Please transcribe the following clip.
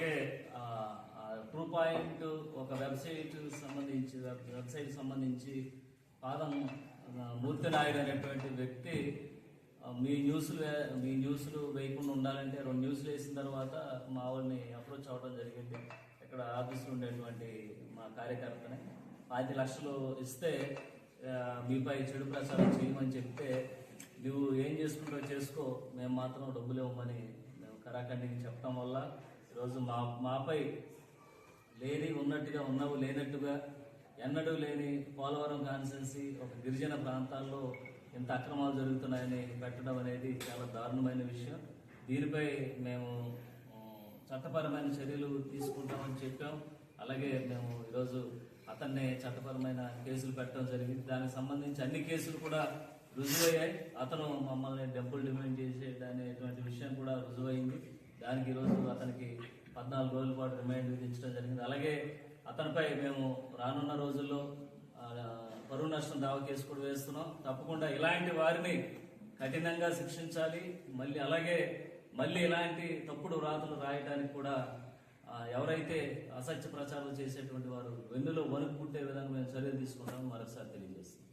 అలాగే true point ఒక website సంబంధించి వెబ్సైట్ సంబంధించి పాదం మూర్తి నాయుడు అనేటువంటి వ్యక్తి మీ న్యూస్లు మీ న్యూస్లు వేయకుండా ఉండాలంటే రెండు న్యూస్లు వేసిన తర్వాత మా వాళ్ళని అప్రోచ్ అవ్వడం జరిగింది. ఇక్కడ ఆఫీస్లో ఉండేటువంటి మా కార్యకర్తని. పాతి లక్షలు ఇస్తే మీపై చెడు ప్రచారం చేయమని చెప్తే నువ్వు ఏం చేసుకుంటావు చేసుకో మేము మాత్రం డబ్బులు ఇవ్వమని మేము కరాఖండికి చెప్పడం వల్ల ఈరోజు మా మాపై లేని ఉన్నట్టుగా ఉన్నవు లేనట్టుగా ఎన్నడూ లేని పోలవరం కాన్స్టెన్సీ ఒక గిరిజన ప్రాంతాల్లో ఇంత అక్రమాలు జరుగుతున్నాయని పెట్టడం అనేది చాలా దారుణమైన విషయం. దీనిపై మేము చట్టపరమైన చర్యలు తీసుకుంటామని చెప్పాం. అలాగే మేము ఈరోజు అతన్ని చట్టపరమైన కేసులు పెట్టడం జరిగింది. దానికి సంబంధించి అన్ని కేసులు కూడా రుజువయ్యాయి. అతను మమ్మల్ని డబ్బులు డిమాండ్ చేసే విషయం కూడా రుజువైంది. దానికి ఈరోజు అతనికి పద్నాలుగు రోజుల పాటు రిమైండ్ విధించడం జరిగింది. అలాగే అతనిపై మేము రానున్న రోజుల్లో పరువు నష్టం దావా కేసు కూడా వేస్తున్నాం. తప్పకుండా ఇలాంటి వారిని కఠినంగా శిక్షించాలి. మళ్ళీ అలాగే మళ్ళీ ఇలాంటి తప్పుడు వ్రాతలు రాయడానికి కూడా ఎవరైతే అసత్య ప్రచారం చేసేటువంటి వారు వెన్నులో వణుకు పుట్టే విధంగా మేము చర్యలు తీసుకుంటామో మరొకసారి తెలియజేస్తున్నాం.